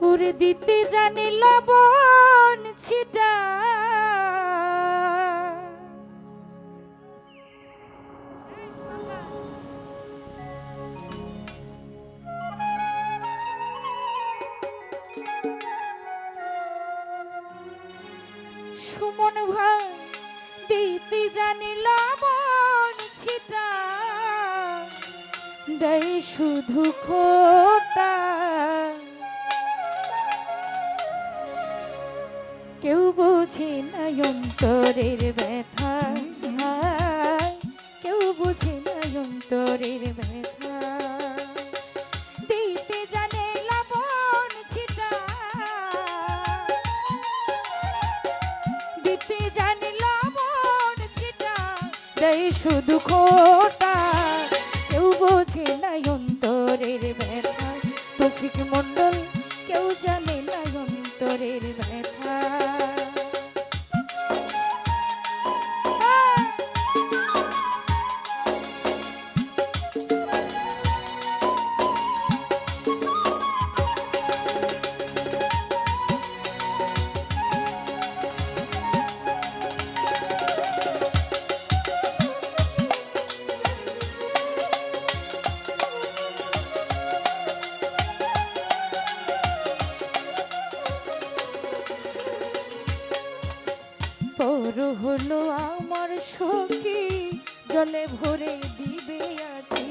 উড়ে দিতে জানে লবণ ছিটা। সুমন ভাই দিতে জানে লবণ ছিটা। দেয় শুধু খোটা কেউ বোঝে না অন্তরের ব্যথা। কেউ বোঝে না অন্তরের ব্যথা। জানে ছিটা। দিতে ছিটা। শুধু খোটা। কেউ বোঝে না অন্তরের ব্যথা। তৌফিক মণ্ডল, কেউ জানে পর হলো আমার সখী, জলে ভরে দিবে আছি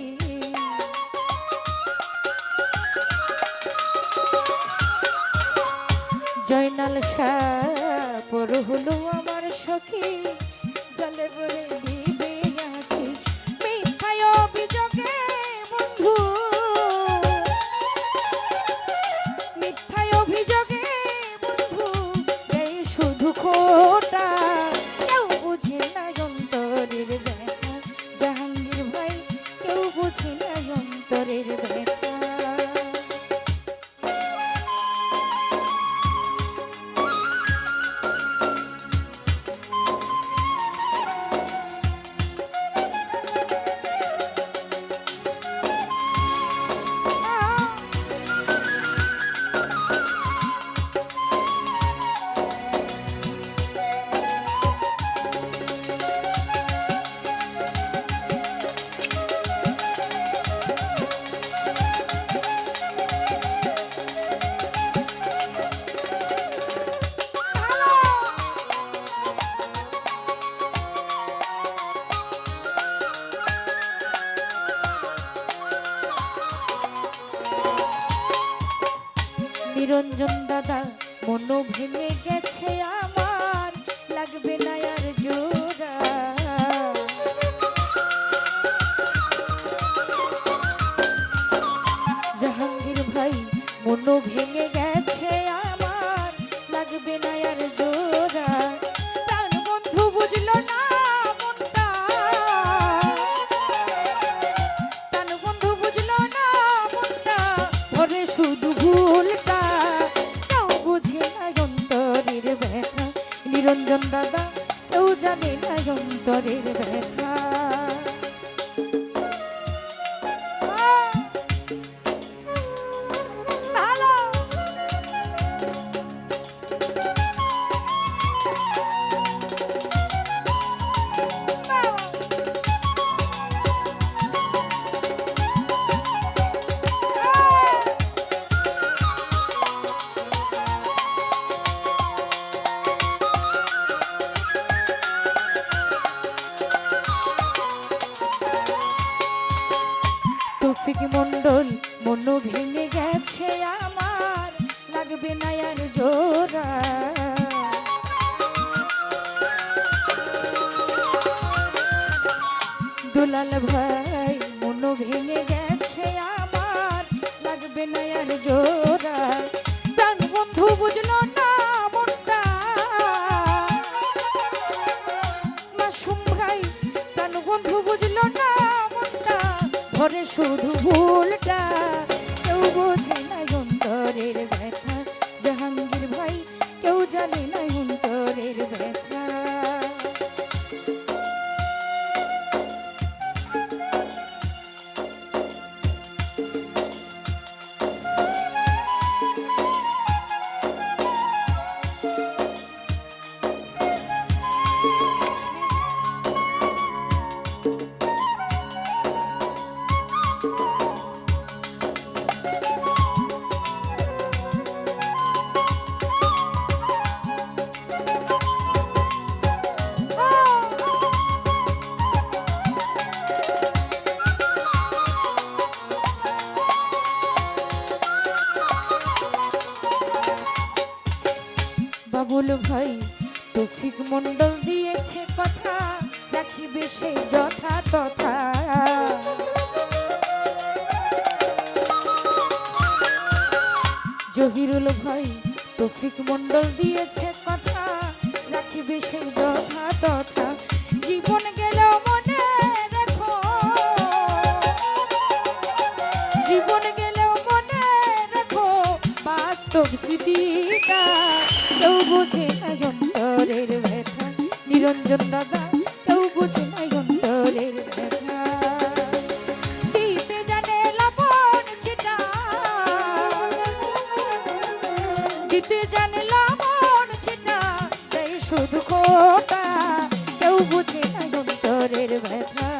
জয়নাল শাহ পর হলো আমার সখী, জলে ভরে নিরঞ্জন দাদা মন ভেঙে গেছে আমার। লাগবে না আর জোড়া জানে না অন্তরের ব্যথা। ভেঙে গেছে আমার, লাগবে না জোড়া। দুলাল ভাই, মন ভেঙে গেছে আমার, লাগবে না জোড়া। প্রাণ বন্ধু বুঝলো না মনটা। ভাই বন্ধু বুঝলো না শুধু ভুলটা। কেউ বোঝে না অন্তরের বাবুল ভাই, তৌফিক মন্ডল দিয়েছে কথা, রাখিবে সে যথা তথা। জহিরুল ভাই, তৌফিক মন্ডল দিয়েছে কথা, রাখিবে সে যথা তথা। জীবন গেল মনে রেখো জীবন গেলেও মনে রাখো বাস্তব স্মৃতিটা। কেউ বোঝে না অন্তরের ব্যথা। নিরঞ্জন দাদা, কেউ বোঝে না অন্তরের ব্যথা। দিতে জানে লবণ ছিটা। দিতে জানে লবণ ছিটা, তাই শুধু খোটা। কেউ বুঝে না অন্তরের ব্যথা।